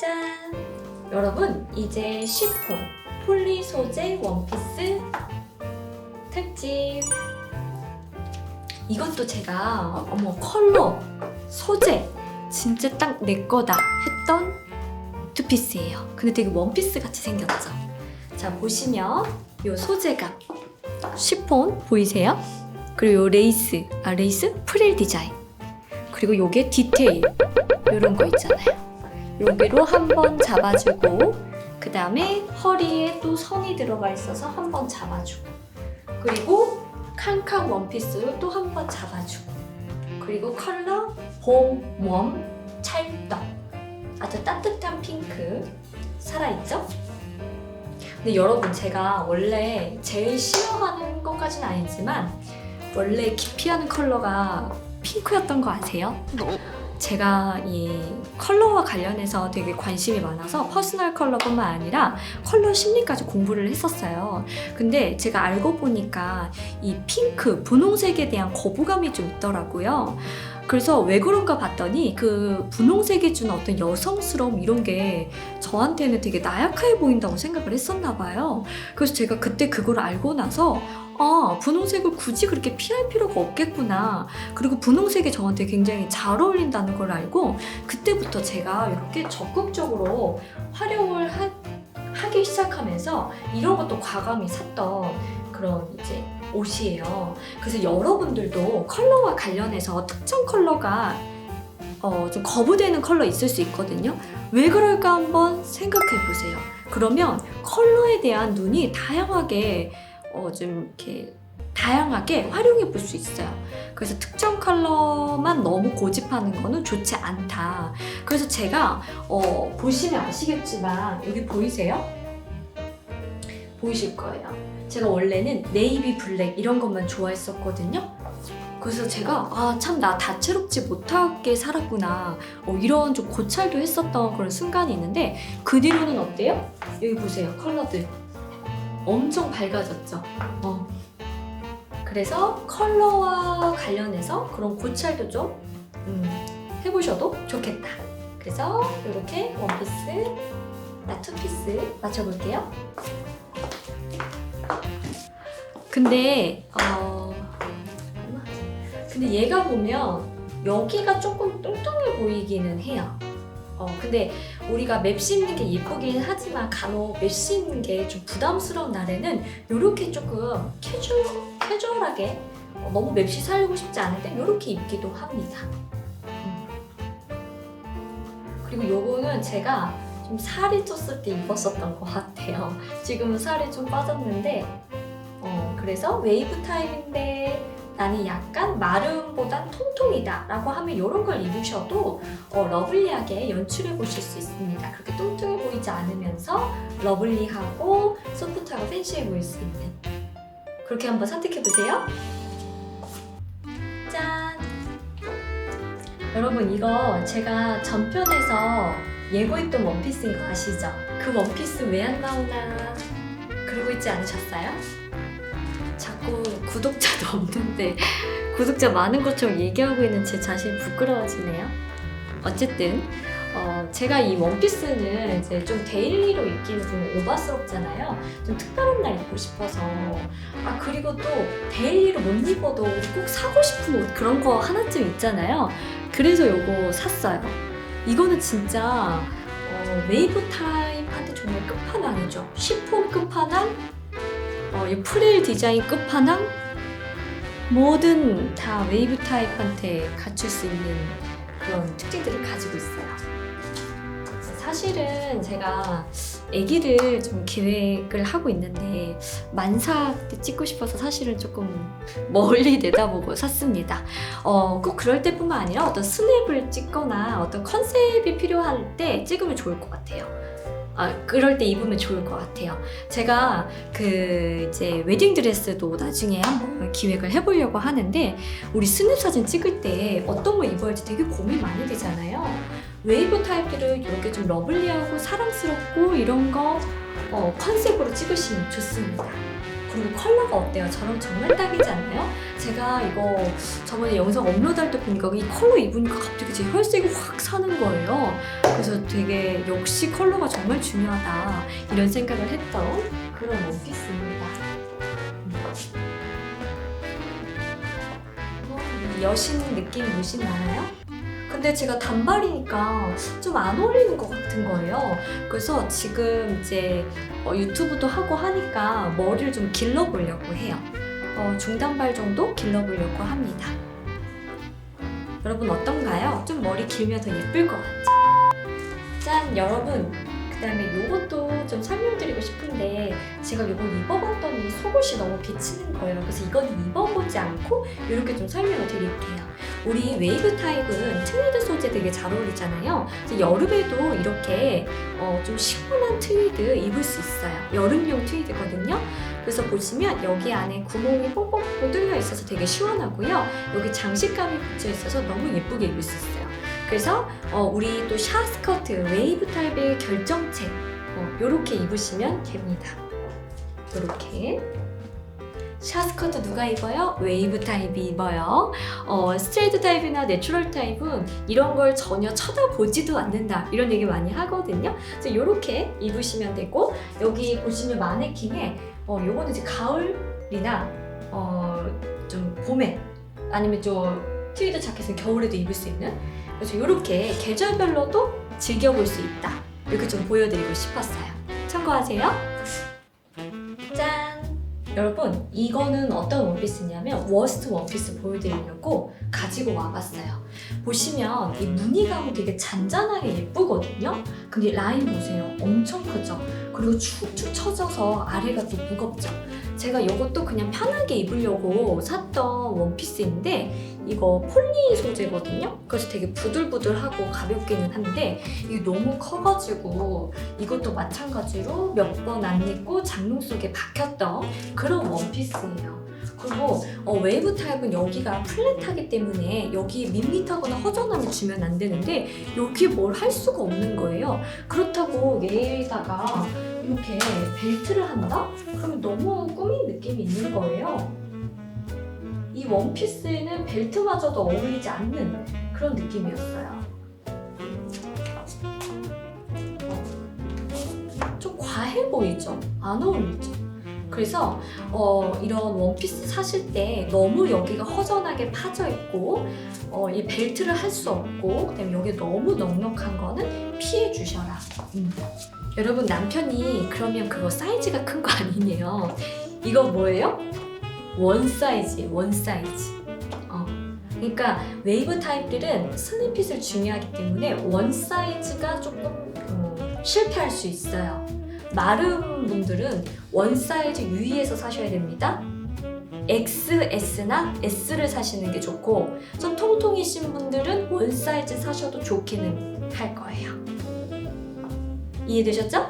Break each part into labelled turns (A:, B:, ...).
A: 짠! 여러분, 이제 쉬폰 폴리 소재 원피스 특집. 이것도 제가 어머 컬러, 소재 진짜 딱 내 거다 했던 투피스예요. 근데 되게 원피스 같이 생겼죠. 자 보시면 이 소재감 쉬폰 보이세요? 그리고 요 레이스, 아 레이스 프릴 디자인. 그리고 요게 디테일 이런 거 있잖아요. 여기로 한번 잡아주고 그 다음에 허리에 또 선이 들어가 있어서 한번 잡아주고 그리고 칸칸 원피스로 또 한번 잡아주고 그리고 컬러 봄, 웜, 찰떡 아주 따뜻한 핑크 살아있죠? 근데 여러분 제가 원래 제일 싫어하는 것까지는 아니지만 원래 기피하는 컬러가 핑크였던 거 아세요? 제가 이 컬러와 관련해서 되게 관심이 많아서 퍼스널 컬러뿐만 아니라 컬러 심리까지 공부를 했었어요. 근데 제가 알고 보니까 이 핑크, 분홍색에 대한 거부감이 좀 있더라고요. 그래서 왜 그런가 봤더니 그 분홍색이 주는 어떤 여성스러움 이런 게 저한테는 되게 나약해 보인다고 생각을 했었나 봐요. 그래서 제가 그때 그걸 알고 나서 아, 분홍색을 굳이 그렇게 피할 필요가 없겠구나. 그리고 분홍색이 저한테 굉장히 잘 어울린다는 걸 알고 그때부터 제가 이렇게 적극적으로 활용을 하, 하기 시작하면서 이런 것도 과감히 샀던 그런 이제 옷이에요. 그래서 여러분들도 컬러와 관련해서 특정 컬러가 어, 좀 거부되는 컬러 있을 수 있거든요. 왜 그럴까 한번 생각해 보세요. 그러면 컬러에 대한 눈이 다양하게 어, 좀 이렇게 다양하게 활용해 볼 수 있어요. 그래서 특정 컬러만 너무 고집하는 거는 좋지 않다. 그래서 제가 어, 보시면 아시겠지만 여기 보이세요? 보이실 거예요. 제가 원래는 네이비 블랙 이런 것만 좋아했었거든요. 그래서 제가 아 참 나 다채롭지 못하게 살았구나 어, 이런 좀 고찰도 했었던 그런 순간이 있는데 그 뒤로는 어때요? 여기 보세요 컬러들 엄청 밝아졌죠. 어. 그래서 컬러와 관련해서 그런 고찰도 좀 음, 해보셔도 좋겠다. 그래서 이렇게 원피스, 나 투피스 맞춰볼게요. 근데 어, 근데 얘가 보면 여기가 조금 뚱뚱해 보이기는 해요. 어, 근데 우리가 맵 씹는 게 예쁘긴 하지만 간혹 맵 씹는 게 좀 부담스러운 날에는 이렇게 조금 캐주얼, 캐주얼하게 어, 너무 맵시 살고 싶지 않을 때 이렇게 입기도 합니다. 음. 그리고 요거는 제가 좀 살이 쪘을 때 입었었던 것 같아요. 지금은 살이 좀 빠졌는데 어, 그래서 웨이브 타입인데 나는 약간 마름보단 통통이다 라고 하면 이런 걸 입으셔도 어, 러블리하게 연출해 보실 수 있습니다. 그렇게 뚱뚱해 보이지 않으면서 러블리하고 소프트하고 팬시해 보일 수 있는 그렇게 한번 선택해 보세요. 짠! 여러분 이거 제가 전편에서 예고했던 원피스인 거 아시죠? 그 원피스 왜 안 나오나 그러고 있지 않으셨어요? 자꾸 구독자도 없는데 구독자 많은 것처럼 얘기하고 있는 제 자신 부끄러워지네요. 어쨌든 어, 제가 이 원피스는 이제 좀 데일리로 입기는 좀 오바스럽잖아요. 좀 특별한 날 입고 싶어서 아 그리고 또 데일리로 못 입어도 꼭 사고 싶은 옷 그런 거 하나쯤 있잖아요. 그래서 요거 샀어요. 이거는 진짜 어, 웨이브 타입한테 정말 끝판왕이죠. 시폰 끝판왕, 어, 이 프릴 디자인 끝판왕, 뭐든 다 웨이브 타입한테 갖출 수 있는 그런 특징들을 가지고 있어요. 사실은 제가 아기를 좀 계획을 하고 있는데 만사 때 찍고 싶어서 사실은 조금 멀리 내다보고 샀습니다. 어, 꼭 그럴 때뿐만 아니라 어떤 스냅을 찍거나 어떤 컨셉이 필요할 때 찍으면 좋을 것 같아요. 아, 그럴 때 입으면 좋을 것 같아요. 제가 그 이제 웨딩 드레스도 나중에 한번 기획을 해보려고 하는데 우리 스냅 사진 찍을 때 어떤 거 입어야 할지 되게 고민 많이 되잖아요. 웨이브 타입들을 이렇게 좀 러블리하고 사랑스럽고 이런 거 어, 컨셉으로 찍으시면 좋습니다. 그리고 컬러가 어때요? 저랑 정말 딱이지 않나요? 제가 이거 저번에 영상 업로드할 때 보니까 이 컬러 입으니까 갑자기 제 혈색이 확 사는 거예요. 그래서 되게 역시 컬러가 정말 중요하다 이런 생각을 했던 그런 원피스입니다. 어, 여신 느낌 무신 나나요? 근데 제가 단발이니까 좀 안 어울리는 것 같은 거예요. 그래서 지금 이제 어, 유튜브도 하고 하니까 머리를 좀 길러보려고 해요. 어, 중단발 정도 길러보려고 합니다. 여러분 어떤가요? 좀 머리 길면 더 예쁠 것 같죠? 짠 여러분 그 다음에 요것도 좀 설명드리고 싶은데 제가 요걸 입어봤더니 속옷이 너무 비치는 거예요 그래서 이건 입어보지 않고 이렇게 좀 설명을 드릴게요 우리 웨이브 타입은 트위드 소재 되게 잘 어울리잖아요. 여름에도 이렇게 어, 좀 시원한 트위드 입을 수 있어요. 여름용 트위드거든요. 그래서 보시면 여기 안에 구멍이 뽕뽕 뚫려 있어서 되게 시원하고요. 여기 장식감이 붙여 있어서 너무 예쁘게 입을 수 있어요. 그래서 어, 우리 또 샤스커트 웨이브 타입의 결정체 이렇게 입으시면 됩니다. 이렇게 샤스커트 누가 입어요? 웨이브 타입이 입어요. 어, 스트레이트 타입이나 내추럴 타입은 이런 걸 전혀 쳐다보지도 않는다 이런 얘기 많이 하거든요. 그래서 이렇게 입으시면 되고 여기 보시면 마네킹에 어, 요거는 이제 가을이나 어, 좀 봄에 아니면 좀 트위드 자켓은 겨울에도 입을 수 있는 그래서 이렇게 계절별로도 즐겨볼 수 있다. 이렇게 좀 보여드리고 싶었어요. 참고하세요. 짠! 여러분, 이거는 어떤 원피스냐면 워스트 원피스 보여드리려고 가지고 와봤어요. 보시면 이 무늬감은 되게 잔잔하게 예쁘거든요. 근데 라인 보세요. 엄청 크죠? 그리고 축축 처져서 아래가 또 무겁죠? 제가 이것도 그냥 편하게 입으려고 샀던 원피스인데 이거 폴리 소재거든요. 그래서 되게 부들부들하고 가볍기는 한데 이게 너무 커가지고 이것도 마찬가지로 몇 번 안 입고 장롱 속에 박혔던 그런 원피스예요. 그리고 어, 웨이브 타입은 여기가 플랫하기 때문에 여기 밋밋하거나 허전함을 주면 안 되는데 여기에 뭘할 수가 없는 거예요. 그렇다고 얘에다가 이렇게 벨트를 한다? 그러면 너무 꾸민 느낌이 있는 거예요. 이 원피스에는 벨트마저도 어울리지 않는 그런 느낌이었어요. 좀 과해 보이죠? 안 어울리죠? 그래서 어, 이런 원피스 사실 때 너무 여기가 허전하게 파져 있고 어, 이 벨트를 할 수 없고 그다음에 여기 너무 넉넉한 거는 피해 주셔라. 음. 여러분 남편이 그러면 그거 사이즈가 큰 거 아니네요. 이거 뭐예요? 원 사이즈, 원 사이즈. 어. 그러니까 웨이브 타입들은 슬림핏을 중요하기 때문에 원 사이즈가 조금 어, 실패할 수 있어요. 마른 분들은 원 사이즈 유의해서 사셔야 됩니다. XS나 S를 사시는 게 좋고 좀 통통이신 분들은 원 사이즈 사셔도 좋기는 할 거예요. 이해되셨죠?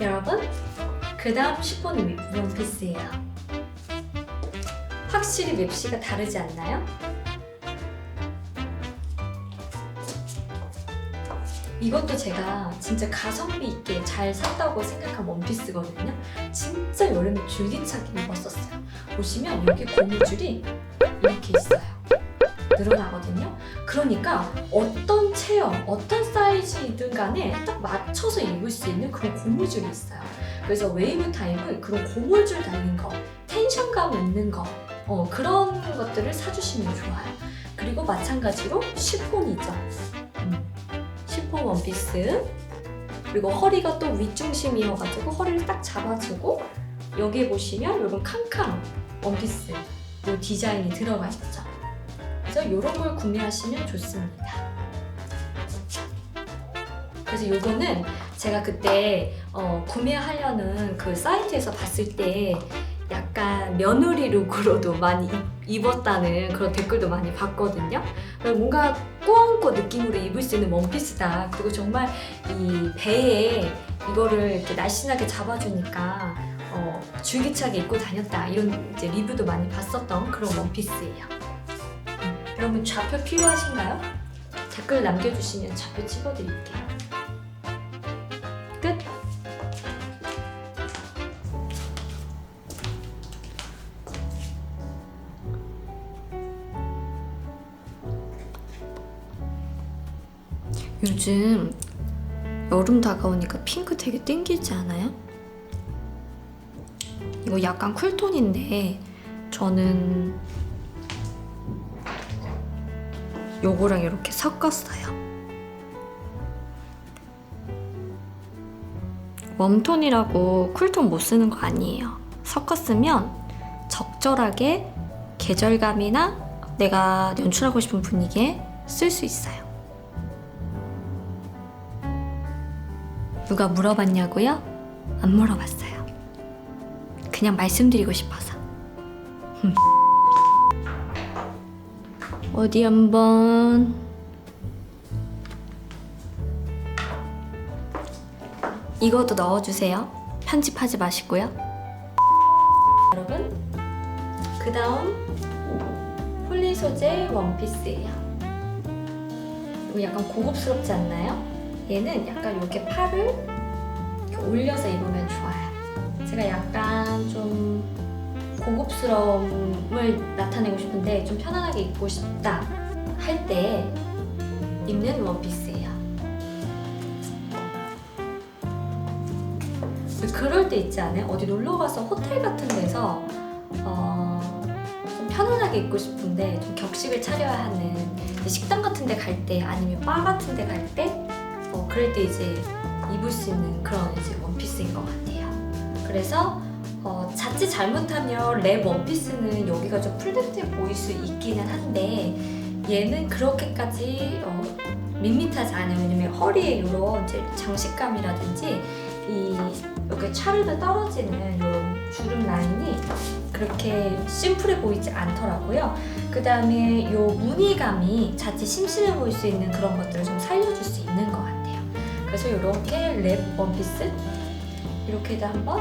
A: 여러분, 그 다음 시폰 원피스예요. 확실히 맵시가 다르지 않나요? 이것도 제가 진짜 가성비 있게 잘 샀다고 생각한 원피스거든요. 진짜 여름에 줄기차게 입었었어요. 보시면 여기 고무줄이 이렇게 있어요. 늘어나거든요. 그러니까 어떤 체형, 어떤 사이즈이든 간에 딱 맞춰서 입을 수 있는 그런 고무줄이 있어요. 그래서 웨이브 타입은 그런 고무줄 달린 거, 텐션감 있는 거, 어, 그런 것들을 사주시면 좋아요. 그리고 마찬가지로 시폰이죠. 음, 시폰 원피스. 그리고 허리가 또 윗중심이어가지고 허리를 딱 잡아주고 여기 보시면 여러분 캉캉 원피스 이 디자인이 들어가 있죠. 그래서 이런 걸 구매하시면 좋습니다. 그래서 요거는 제가 그때 어, 구매하려는 그 사이트에서 봤을 때 약간 며느리 룩으로도 많이 입- 입었다는 그런 댓글도 많이 봤거든요. 뭔가 꾸안꾸 느낌으로 입을 수 있는 원피스다. 그리고 정말 이 배에 이거를 이렇게 날씬하게 잡아주니까 어, 줄기차게 입고 다녔다. 이런 이제 리뷰도 많이 봤었던 그런 원피스예요. 음, 여러분 좌표 필요하신가요? 댓글 남겨주시면 좌표 찍어드릴게요. 요즘 여름 다가오니까 핑크 되게 땡기지 않아요? 이거 약간 쿨톤인데 저는 요거랑 이렇게 섞었어요. 웜톤이라고 쿨톤 못 쓰는 거 아니에요. 섞었으면 적절하게 계절감이나 내가 연출하고 싶은 분위기에 쓸 수 있어요. 누가 물어봤냐고요? 안 물어봤어요. 그냥 말씀드리고 싶어서. 흠. 어디 한번 이것도 넣어주세요. 편집하지 마시고요. 여러분, 그 다음 폴리 소재 원피스예요. 약간 고급스럽지 않나요? 얘는 약간 이렇게 팔을 이렇게 올려서 입으면 좋아요. 제가 약간 좀 고급스러움을 나타내고 싶은데 좀 편안하게 입고 싶다 할 때 입는 원피스예요. 그럴 때 있지 않아요? 어디 놀러 가서 호텔 같은 데서 어, 좀 편안하게 입고 싶은데 좀 격식을 차려야 하는 식당 같은 데 갈 때 아니면 바 같은 데 갈 때 어, 그럴 때 이제 입을 수 있는 그런 이제 원피스인 것 같아요. 그래서 어, 자칫 잘못하면 랩 원피스는 여기가 좀 플랫해 보일 수 있기는 한데 얘는 그렇게까지 어, 밋밋하지 않아요. 왜냐면 허리에 이런 장식감이라든지 이 이렇게 차르르 떨어지는 이런 주름 라인이 그렇게 심플해 보이지 않더라고요. 그 다음에 이 무늬감이 자칫 심심해 보일 수 있는 그런 것들을 좀 살려줄 수 있는 것 같아요. 그래서 이렇게 랩 원피스 이렇게도 한번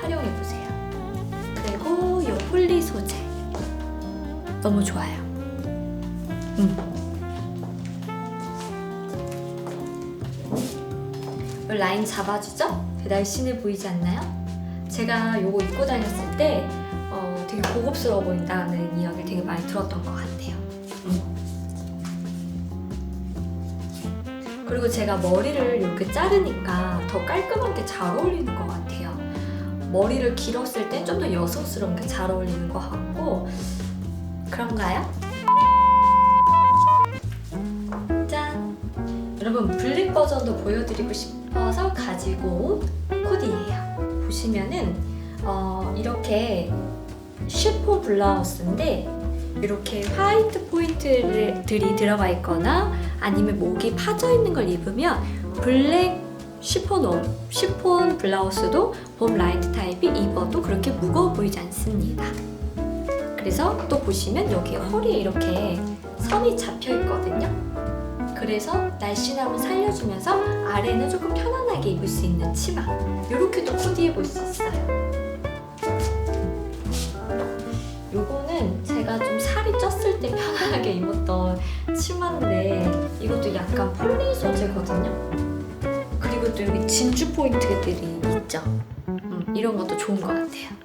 A: 활용해 보세요. 그리고 이 폴리 소재 너무 좋아요. 음. 이 라인 잡아주죠? 날씬해 보이지 않나요? 제가 이거 입고 다녔을 때 어, 되게 고급스러워 보인다는 이야기를 되게 많이 들었던 것 같아요. 음. 그리고 제가 머리를 이렇게 자르니까 더 깔끔한 게잘 어울리는 것 같아요. 머리를 길었을 때 좀 더 여성스러운 게 잘 어울리는 것 같고 그런가요? 짠! 여러분 블랙 버전도 보여드리고 싶어서 가지고 온 코디예요. 보시면은 어, 이렇게 쉬폰 블라우스인데 이렇게 화이트 포인트들이 들어가 있거나 아니면 목이 파져 있는 걸 입으면 블랙 쉬폰 원, 쉬폰 블라우스도 봄 라이트 타입이 입어도 그렇게 무거워 보이지 않습니다. 그래서 또 보시면 여기 허리에 이렇게 선이 잡혀 있거든요. 그래서 날씬함을 살려주면서 아래는 조금 편안하게 입을 수 있는 치마 이렇게도 코디해 볼 수 있어요. 때 편안하게 입었던 치마인데 이것도 약간 폴리 소재거든요. 그리고 또 여기 진주 포인트들이 있죠. 음, 이런 것도 좋은 것 같아요.